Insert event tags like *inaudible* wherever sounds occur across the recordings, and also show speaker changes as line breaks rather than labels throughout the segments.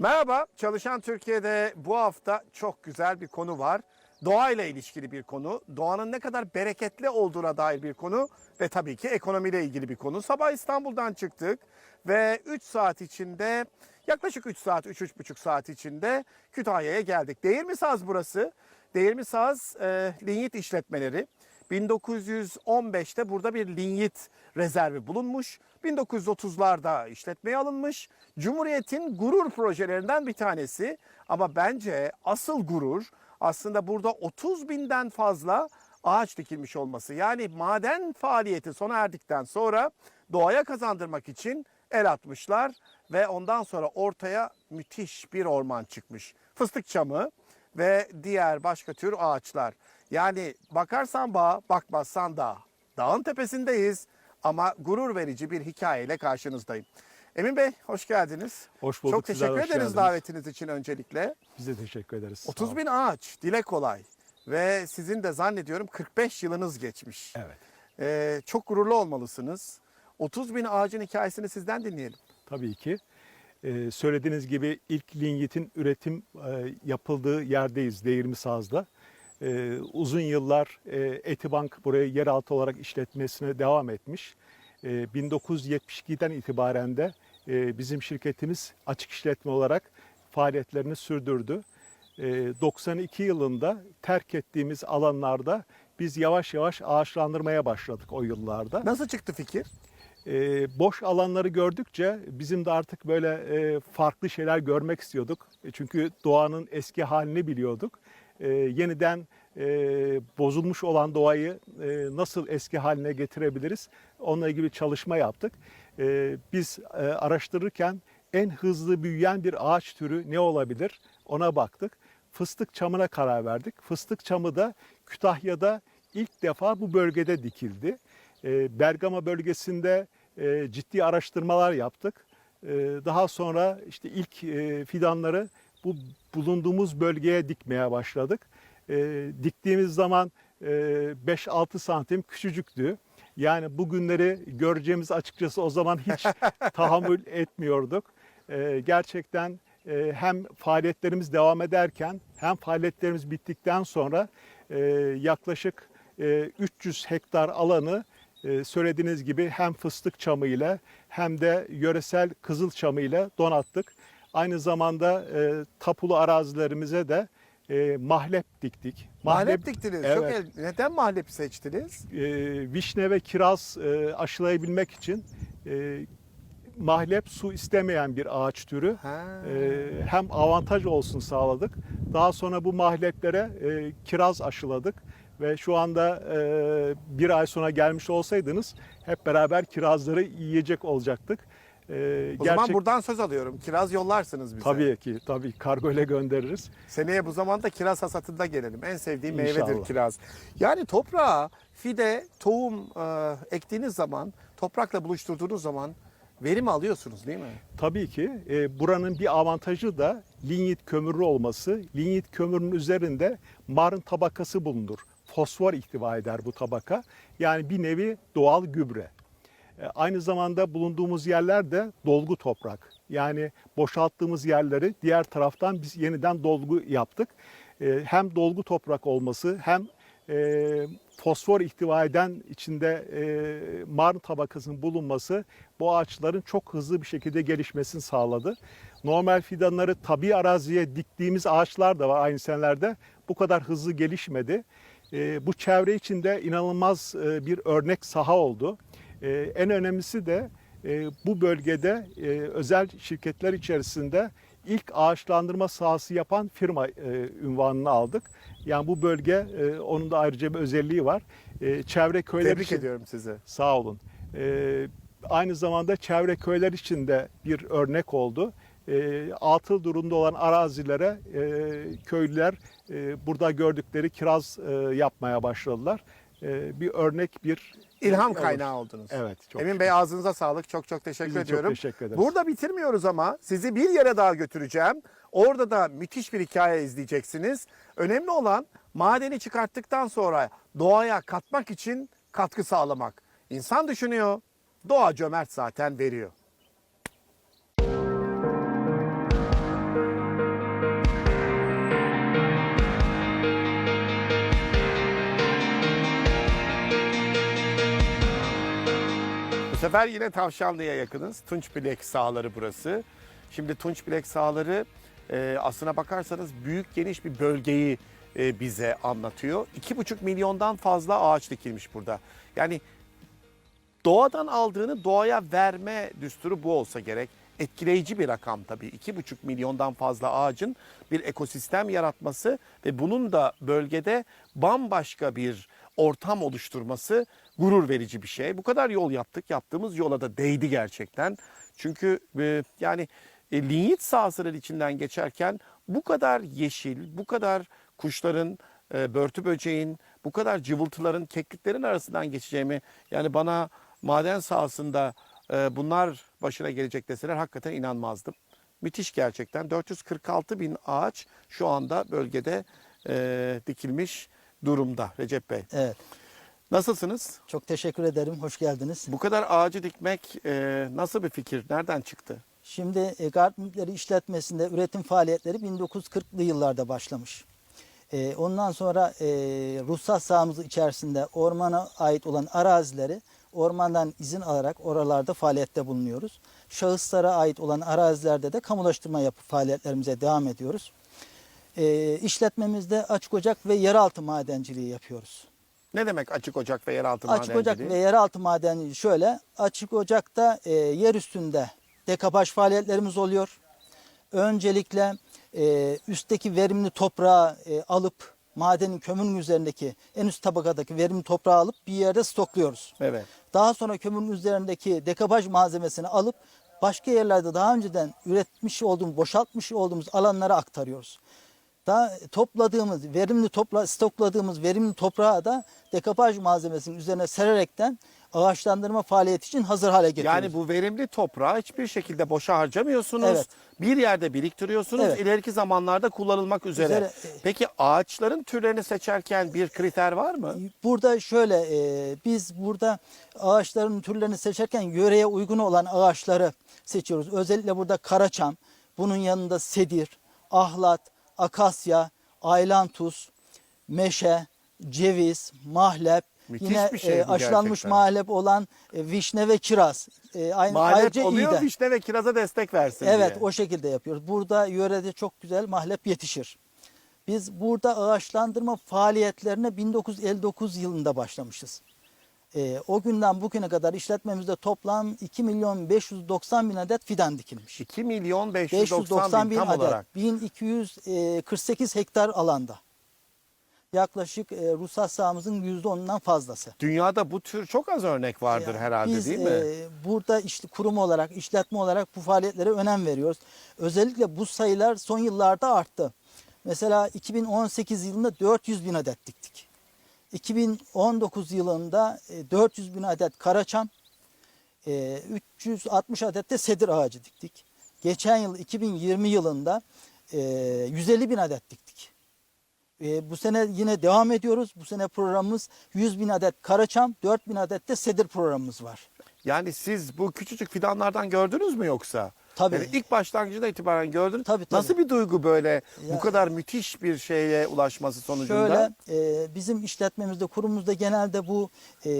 Merhaba, Çalışan Türkiye'de bu hafta çok güzel bir konu var. Doğayla ilişkili bir konu, doğanın ne kadar bereketli olduğuna dair bir konu ve tabii ki ekonomiyle ilgili bir konu. Sabah İstanbul'dan çıktık ve 3 saat içinde, yaklaşık 3 saat, 3-3,5 saat içinde Kütahya'ya geldik. Değirmisaz burası. Değirmisaz e, linyit işletmeleri. 1915'te burada bir linyit rezervi bulunmuş. 1930'larda işletmeye alınmış. Cumhuriyet'in gurur projelerinden bir tanesi. Ama bence asıl gurur aslında burada 30 binden fazla ağaç dikilmiş olması. Yani maden faaliyeti sona erdikten sonra doğaya kazandırmak için el atmışlar ve ondan sonra ortaya müthiş bir orman çıkmış. Fıstık çamı ve diğer başka tür ağaçlar. Yani bakarsan bağa, bakmazsan dağa. Dağın tepesindeyiz ama gurur verici bir hikayeyle karşınızdayım. Emin Bey hoş geldiniz.
Hoş bulduk.
Çok teşekkür ederiz
geldiniz.
davetiniz için öncelikle.
Biz de teşekkür ederiz. Sağ
30
olun.
bin ağaç, dile kolay. Ve sizin de zannediyorum 45 yılınız geçmiş.
Evet.
Ee, çok gururlu olmalısınız. 30 bin ağacın hikayesini sizden dinleyelim.
Tabii ki. Ee, söylediğiniz gibi ilk linyit'in üretim e, yapıldığı yerdeyiz Değirmisaz'da. Ee, uzun yıllar e, Etibank burayı yeraltı olarak işletmesine devam etmiş. Ee, 1972'den itibaren de e, bizim şirketimiz açık işletme olarak faaliyetlerini sürdürdü. Ee, 92 yılında terk ettiğimiz alanlarda biz yavaş yavaş ağaçlandırmaya başladık o yıllarda.
Nasıl çıktı fikir?
e, boş alanları gördükçe bizim de artık böyle e, farklı şeyler görmek istiyorduk. E, çünkü doğanın eski halini biliyorduk. E, yeniden e, bozulmuş olan doğayı e, nasıl eski haline getirebiliriz? Onunla ilgili çalışma yaptık. E, biz e, araştırırken en hızlı büyüyen bir ağaç türü ne olabilir? Ona baktık. Fıstık çamına karar verdik. Fıstık çamı da Kütahya'da ilk defa bu bölgede dikildi. E, Bergama bölgesinde e, ciddi araştırmalar yaptık. E, Daha sonra işte ilk e, fidanları bu bulunduğumuz bölgeye dikmeye başladık. E, Diktiğimiz zaman e, 5-6 santim küçücüktü. Yani bugünleri göreceğimiz açıkçası o zaman hiç *laughs* tahammül etmiyorduk. E, Gerçekten e, hem faaliyetlerimiz devam ederken hem faaliyetlerimiz bittikten sonra e, yaklaşık e, 300 hektar alanı e, söylediğiniz gibi hem fıstık çamı ile hem de yöresel kızıl çamı ile donattık. Aynı zamanda e, tapulu arazilerimize de e, mahlep diktik.
Mahlep diktiniz. Çok
Evet.
el- Neden mahlepi seçtiniz?
e, vişne ve kiraz e, aşılayabilmek için e, mahlep su istemeyen bir ağaç türü.
Ha.
E, hem avantaj olsun sağladık. Daha sonra bu mahleplere e, kiraz aşıladık ve şu anda e, bir ay sonra gelmiş olsaydınız hep beraber kirazları yiyecek olacaktık. E,
o zaman buradan söz alıyorum. Kiraz yollarsınız bize.
Tabii ki, tabii kargo ile göndeririz.
Seneye bu zamanda kiraz hasatında gelelim. En sevdiğim meyvedir
İnşallah.
kiraz. Yani toprağa fide, tohum e, ektiğiniz zaman, toprakla buluşturduğunuz zaman verim alıyorsunuz değil mi?
Tabii ki e, buranın bir avantajı da linyit kömürü olması. Linyit kömürünün üzerinde marın tabakası bulunur. Fosfor ihtiva eder bu tabaka. Yani bir nevi doğal gübre. E, aynı zamanda bulunduğumuz yerler de dolgu toprak. Yani boşalttığımız yerleri diğer taraftan biz yeniden dolgu yaptık. E, hem dolgu toprak olması hem e, fosfor ihtiva eden içinde marn tabakasının bulunması bu ağaçların çok hızlı bir şekilde gelişmesini sağladı. Normal fidanları tabi araziye diktiğimiz ağaçlar da var aynı senelerde. Bu kadar hızlı gelişmedi. Bu çevre içinde inanılmaz bir örnek saha oldu. E, en önemlisi de e, bu bölgede e, özel şirketler içerisinde ilk ağaçlandırma sahası yapan firma e, ünvanını aldık. Yani bu bölge e, onun da ayrıca bir özelliği var. E, çevre köyler
Tebrik
için
ediyorum sizi.
sağ olun. E, aynı zamanda çevre köyler için de bir örnek oldu. E, atıl durumda olan arazilere e, köylüler e, burada gördükleri kiraz e, yapmaya başladılar. E, bir örnek bir
İlham kaynağı oldunuz.
Evet. Çok
Emin Bey ağzınıza sağlık. Çok çok teşekkür
Biz de çok
ediyorum.
teşekkür ederiz.
Burada bitirmiyoruz ama sizi bir yere daha götüreceğim. Orada da müthiş bir hikaye izleyeceksiniz. Önemli olan madeni çıkarttıktan sonra doğaya katmak için katkı sağlamak. İnsan düşünüyor, doğa cömert zaten veriyor. Sefer yine Tavşanlı'ya yakınız. Tunç Bilek sahaları burası. Şimdi Tunç Bilek sahaları e, aslına bakarsanız büyük geniş bir bölgeyi e, bize anlatıyor. 2,5 milyondan fazla ağaç dikilmiş burada. Yani doğadan aldığını doğaya verme düsturu bu olsa gerek. Etkileyici bir rakam tabii. 2,5 milyondan fazla ağacın bir ekosistem yaratması ve bunun da bölgede bambaşka bir ortam oluşturması gurur verici bir şey. Bu kadar yol yaptık. Yaptığımız yola da değdi gerçekten. Çünkü e, yani e, linyit sahasının içinden geçerken bu kadar yeşil, bu kadar kuşların, e, börtü böceğin, bu kadar cıvıltıların, kekliklerin arasından geçeceğimi yani bana maden sahasında e, bunlar başına gelecek deseler hakikaten inanmazdım. Müthiş gerçekten. 446 bin ağaç şu anda bölgede e, dikilmiş durumda Recep Bey.
Evet.
Nasılsınız?
Çok teşekkür ederim. Hoş geldiniz.
Bu kadar ağacı dikmek e, nasıl bir fikir? Nereden çıktı?
Şimdi e, Garpmülkleri işletmesinde üretim faaliyetleri 1940'lı yıllarda başlamış. E, ondan sonra e, ruhsat sahamızı içerisinde ormana ait olan arazileri ormandan izin alarak oralarda faaliyette bulunuyoruz. Şahıslara ait olan arazilerde de kamulaştırma yapıp faaliyetlerimize devam ediyoruz. E, işletmemizde açık ocak ve yeraltı madenciliği yapıyoruz.
Ne demek açık ocak ve yeraltı
Açık ocak
madenciliği?
ve yeraltı madenciliği şöyle. Açık ocakta e, yer üstünde dekapaj faaliyetlerimiz oluyor. Öncelikle e, üstteki verimli toprağı e, alıp madenin kömürün üzerindeki en üst tabakadaki verimli toprağı alıp bir yerde stokluyoruz.
Evet.
Daha sonra kömürün üzerindeki dekapaj malzemesini alıp başka yerlerde daha önceden üretmiş olduğumuz, boşaltmış olduğumuz alanlara aktarıyoruz. Daha topladığımız, verimli topla, stokladığımız verimli toprağı da dekapaj malzemesinin üzerine sererekten ağaçlandırma faaliyeti için hazır hale getiriyoruz.
Yani bu verimli toprağı hiçbir şekilde boşa harcamıyorsunuz.
Evet.
Bir yerde biriktiriyorsunuz.
Evet.
İleriki zamanlarda kullanılmak üzere.
Üzere-
Peki ağaçların türlerini seçerken bir kriter var mı?
Burada şöyle e, biz burada ağaçların türlerini seçerken yöreye uygun olan ağaçları seçiyoruz. Özellikle burada karaçam, bunun yanında sedir, ahlat, akasya, aylantus, meşe, ceviz, mahlep,
Müthiş
yine
bir şey
e, aşılanmış
gerçekten.
mahlep olan e, vişne ve kiraz. E, aynı,
Mahlep
ayrıca
oluyor
iğde.
vişne ve kiraza destek versin
Evet
diye.
o şekilde yapıyoruz. Burada yörede çok güzel mahlep yetişir. Biz burada ağaçlandırma faaliyetlerine 1959 yılında başlamışız. Ee, o günden bugüne kadar işletmemizde toplam 2 milyon 590 bin adet fidan dikilmiş.
2 milyon 590,
590
bin
bin
tam
adet,
olarak.
1248 hektar alanda. Yaklaşık e, ruhsat sahamızın %10'undan fazlası.
Dünyada bu tür çok az örnek vardır
Ya
herhalde
biz,
değil mi?
e, burada işte kurum olarak, işletme olarak bu faaliyetlere önem veriyoruz. Özellikle bu sayılar son yıllarda arttı. Mesela 2018 yılında 400 bin adet diktik. 2019 yılında e, 400 bin adet karaçam, e, 360 adet de sedir ağacı diktik. Geçen yıl 2020 yılında e, 150 bin adet diktik. E, bu sene yine devam ediyoruz. Bu sene programımız 100 bin adet karaçam, 4 bin adet de sedir programımız var.
Yani siz bu küçücük fidanlardan gördünüz mü yoksa?
Tabii.
Yani ilk başlangıcında itibaren gördünüz.
Tabii, tabii.
Nasıl bir duygu böyle bu
Ya-
kadar müthiş bir şeye ulaşması sonucunda?
Şöyle e, bizim işletmemizde, kurumumuzda genelde bu e,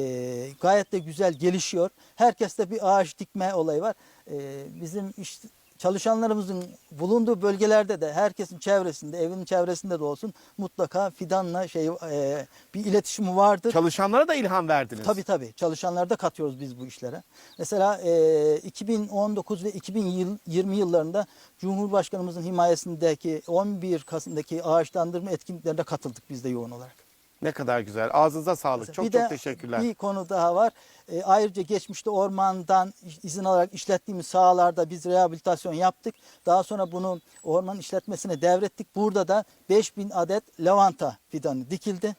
gayet de güzel gelişiyor. Herkeste bir ağaç dikme olayı var. E, bizim iş, çalışanlarımızın bulunduğu bölgelerde de herkesin çevresinde, evinin çevresinde de olsun mutlaka fidanla şey e, bir iletişimi vardır.
Çalışanlara da ilham verdiniz.
Tabii tabii. Çalışanları da katıyoruz biz bu işlere. Mesela e, 2019 ve 2020 yıllarında Cumhurbaşkanımızın himayesindeki 11 Kasım'daki ağaçlandırma etkinliklerine katıldık biz de yoğun olarak.
Ne kadar güzel. Ağzınıza sağlık. Çok
bir
çok
de
teşekkürler.
bir konu daha var. E, ayrıca geçmişte ormandan izin alarak işlettiğimiz sahalarda biz rehabilitasyon yaptık. Daha sonra bunu orman işletmesine devrettik. Burada da 5000 adet lavanta fidanı dikildi.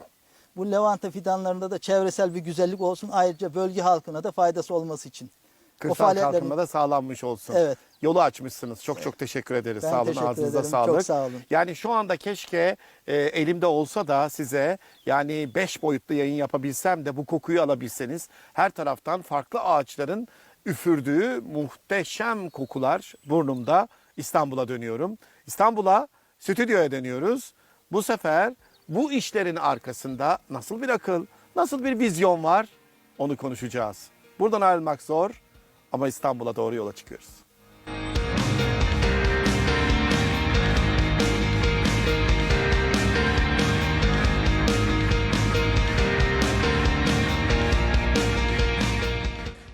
Bu lavanta fidanlarında da çevresel bir güzellik olsun. Ayrıca bölge halkına da faydası olması için.
Kırsal
faaliyetlerin-
kalkınma da sağlanmış olsun.
Evet.
Yolu açmışsınız. Çok çok teşekkür ederiz.
Ben
sağ olun.
teşekkür
Ağzınıza
ederim.
sağlık.
Çok sağ olun.
Yani şu anda keşke e, elimde olsa da size yani beş boyutlu yayın yapabilsem de bu kokuyu alabilseniz her taraftan farklı ağaçların üfürdüğü muhteşem kokular burnumda İstanbul'a dönüyorum. İstanbul'a stüdyoya dönüyoruz. Bu sefer bu işlerin arkasında nasıl bir akıl, nasıl bir vizyon var onu konuşacağız. Buradan ayrılmak zor ama İstanbul'a doğru yola çıkıyoruz.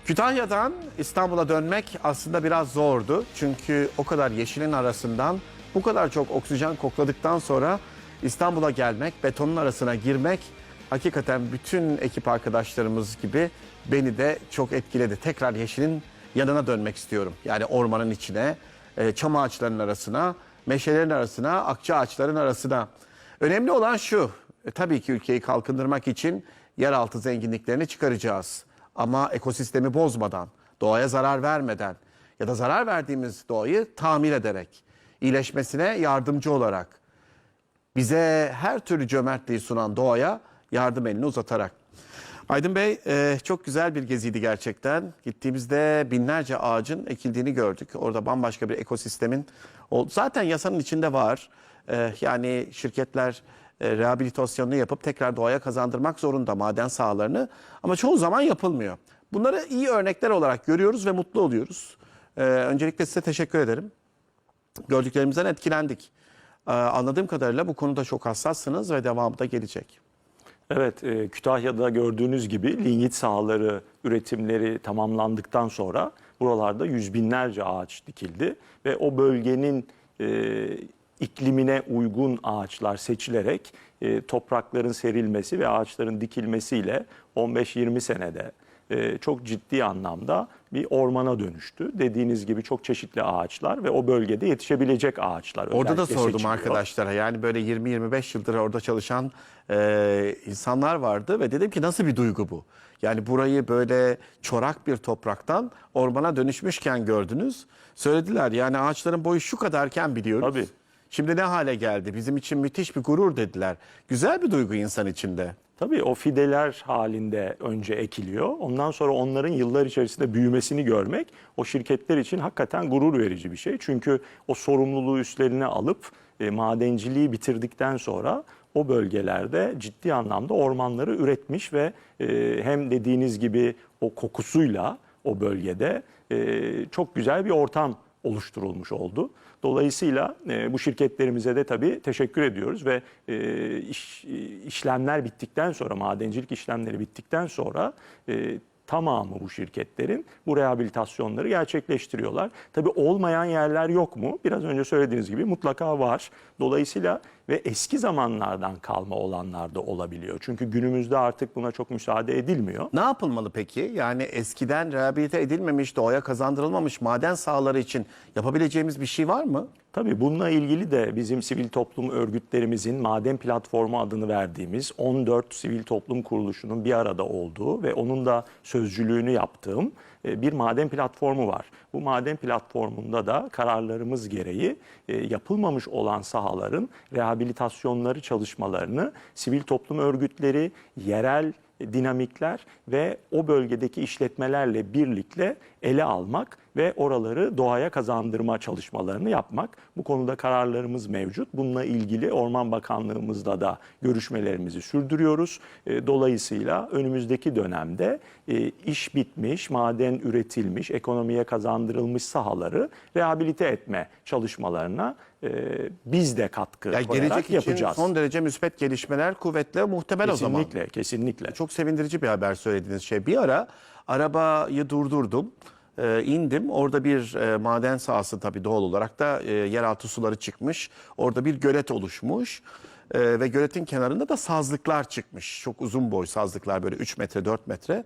Kütahya'dan İstanbul'a dönmek aslında biraz zordu. Çünkü o kadar yeşilin arasından bu kadar çok oksijen kokladıktan sonra İstanbul'a gelmek, betonun arasına girmek hakikaten bütün ekip arkadaşlarımız gibi beni de çok etkiledi. Tekrar yeşilin yanına dönmek istiyorum. Yani ormanın içine, e, çam ağaçlarının arasına, meşelerin arasına, akça ağaçların arasına. Önemli olan şu, e, tabii ki ülkeyi kalkındırmak için yeraltı zenginliklerini çıkaracağız. Ama ekosistemi bozmadan, doğaya zarar vermeden ya da zarar verdiğimiz doğayı tamir ederek, iyileşmesine yardımcı olarak, bize her türlü cömertliği sunan doğaya yardım elini uzatarak. Aydın Bey e, çok güzel bir geziydi gerçekten. Gittiğimizde binlerce ağacın ekildiğini gördük. Orada bambaşka bir ekosistemin zaten yasanın içinde var. E, yani şirketler e, rehabilitasyonunu yapıp tekrar doğaya kazandırmak zorunda maden sahalarını ama çoğu zaman yapılmıyor. Bunları iyi örnekler olarak görüyoruz ve mutlu oluyoruz. Öncelikle size teşekkür ederim. Gördüklerimizden etkilendik. Anladığım kadarıyla bu konuda çok hassassınız ve devamı da gelecek.
Evet, e, Kütahya'da gördüğünüz gibi lignit sahaları üretimleri tamamlandıktan sonra buralarda yüz binlerce ağaç dikildi ve o bölgenin e, iklimine uygun ağaçlar seçilerek e, toprakların serilmesi ve ağaçların dikilmesiyle 15-20 senede e, çok ciddi anlamda bir ormana dönüştü. Dediğiniz gibi çok çeşitli ağaçlar ve o bölgede yetişebilecek ağaçlar.
Orada da sordum
seçiliyor.
arkadaşlara yani böyle 20-25 yıldır orada çalışan e, insanlar vardı ve dedim ki nasıl bir duygu bu? Yani burayı böyle çorak bir topraktan ormana dönüşmüşken gördünüz. Söylediler yani ağaçların boyu şu kadarken biliyoruz.
Tabii.
Şimdi ne hale geldi? Bizim için müthiş bir gurur dediler. Güzel bir duygu insan içinde.
Tabii o fideler halinde önce ekiliyor. Ondan sonra onların yıllar içerisinde büyümesini görmek o şirketler için hakikaten gurur verici bir şey. Çünkü o sorumluluğu üstlerine alıp e, madenciliği bitirdikten sonra o bölgelerde ciddi anlamda ormanları üretmiş ve e, hem dediğiniz gibi o kokusuyla o bölgede e, çok güzel bir ortam oluşturulmuş oldu. Dolayısıyla e, bu şirketlerimize de tabii teşekkür ediyoruz ve e, iş, işlemler bittikten sonra, madencilik işlemleri bittikten sonra e, tamamı bu şirketlerin bu rehabilitasyonları gerçekleştiriyorlar. Tabii olmayan yerler yok mu? Biraz önce söylediğiniz gibi mutlaka var. Dolayısıyla ve eski zamanlardan kalma olanlar da olabiliyor. Çünkü günümüzde artık buna çok müsaade edilmiyor.
Ne yapılmalı peki? Yani eskiden rehabilite edilmemiş, doğaya kazandırılmamış maden sahaları için yapabileceğimiz bir şey var mı?
Tabii bununla ilgili de bizim sivil toplum örgütlerimizin Maden Platformu adını verdiğimiz 14 sivil toplum kuruluşunun bir arada olduğu ve onun da sözcülüğünü yaptığım bir maden platformu var. Bu maden platformunda da kararlarımız gereği e, yapılmamış olan sahaların rehabilitasyonları çalışmalarını sivil toplum örgütleri, yerel dinamikler ve o bölgedeki işletmelerle birlikte ele almak ve oraları doğaya kazandırma çalışmalarını yapmak. Bu konuda kararlarımız mevcut. Bununla ilgili Orman Bakanlığımızla da görüşmelerimizi sürdürüyoruz. E, Dolayısıyla önümüzdeki dönemde e, iş bitmiş, maden üretilmiş, ekonomiye kazandırılmış sahaları rehabilite etme çalışmalarına e, biz de katkı
Yani
koyarak
gelecek için
yapacağız.
son derece müspet gelişmeler kuvvetle muhtemel o zaman.
Kesinlikle, kesinlikle.
Çok sevindirici bir haber söylediğiniz şey. Bir ara arabayı durdurdum. e, indim. Orada bir e, maden sahası tabii doğal olarak da e, yeraltı suları çıkmış. Orada bir gölet oluşmuş. E, ve göletin kenarında da sazlıklar çıkmış. Çok uzun boy sazlıklar böyle 3 metre 4 metre.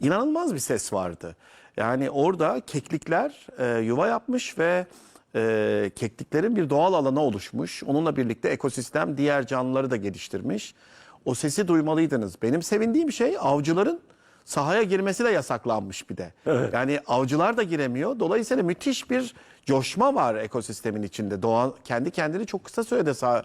İnanılmaz bir ses vardı. Yani orada keklikler e, yuva yapmış ve e, kekliklerin bir doğal alanı oluşmuş. Onunla birlikte ekosistem diğer canlıları da geliştirmiş. O sesi duymalıydınız. Benim sevindiğim şey avcıların sahaya girmesi de yasaklanmış bir de. Yani avcılar da giremiyor. Dolayısıyla müthiş bir coşma var ekosistemin içinde. Doğa kendi kendini çok kısa sürede sağ,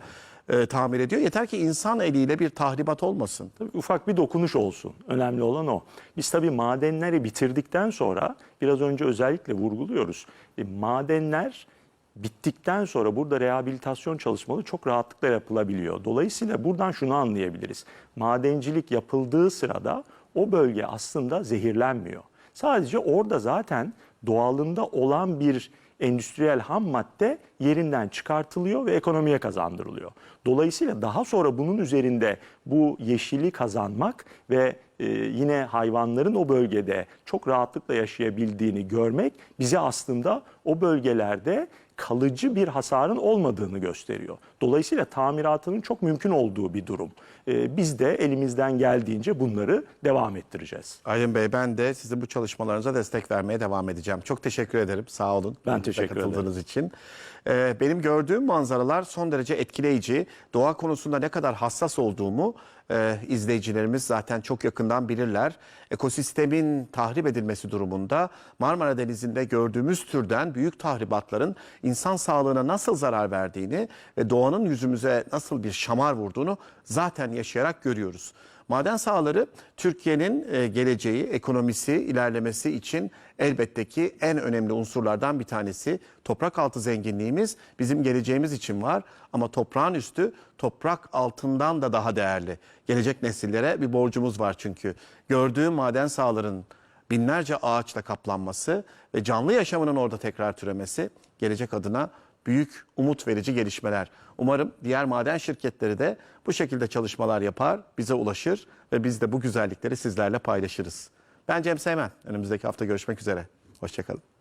e, tamir ediyor. Yeter ki insan eliyle bir tahribat olmasın.
Tabii ufak bir dokunuş olsun. Önemli olan o. Biz tabii madenleri bitirdikten sonra biraz önce özellikle vurguluyoruz. E, madenler bittikten sonra burada rehabilitasyon çalışmaları çok rahatlıkla yapılabiliyor. Dolayısıyla buradan şunu anlayabiliriz. Madencilik yapıldığı sırada o bölge aslında zehirlenmiyor. Sadece orada zaten doğalında olan bir endüstriyel ham madde yerinden çıkartılıyor ve ekonomiye kazandırılıyor. Dolayısıyla daha sonra bunun üzerinde bu yeşili kazanmak ve e, yine hayvanların o bölgede çok rahatlıkla yaşayabildiğini görmek bize aslında o bölgelerde kalıcı bir hasarın olmadığını gösteriyor. Dolayısıyla tamiratının çok mümkün olduğu bir durum. E, biz de elimizden geldiğince bunları devam ettireceğiz.
Aydın Bey ben de sizin bu çalışmalarınıza destek vermeye devam edeceğim. Çok teşekkür ederim. Sağ olun.
Ben
Bize
teşekkür
katıldığınız için. Ee, benim gördüğüm manzaralar son derece etkileyici. Doğa konusunda ne kadar hassas olduğumu e, izleyicilerimiz zaten çok yakından bilirler. Ekosistemin tahrip edilmesi durumunda Marmara Denizi'nde gördüğümüz türden büyük tahribatların insan sağlığına nasıl zarar verdiğini ve doğanın yüzümüze nasıl bir şamar vurduğunu zaten yaşayarak görüyoruz. Maden sahaları Türkiye'nin e, geleceği, ekonomisi, ilerlemesi için elbette ki en önemli unsurlardan bir tanesi. Toprak altı zenginliğimiz bizim geleceğimiz için var ama toprağın üstü toprak altından da daha değerli. Gelecek nesillere bir borcumuz var çünkü. Gördüğüm maden sahaların binlerce ağaçla kaplanması ve canlı yaşamının orada tekrar türemesi gelecek adına büyük umut verici gelişmeler. Umarım diğer maden şirketleri de bu şekilde çalışmalar yapar, bize ulaşır ve biz de bu güzellikleri sizlerle paylaşırız. Ben Cem Seymen. Önümüzdeki hafta görüşmek üzere. Hoşçakalın.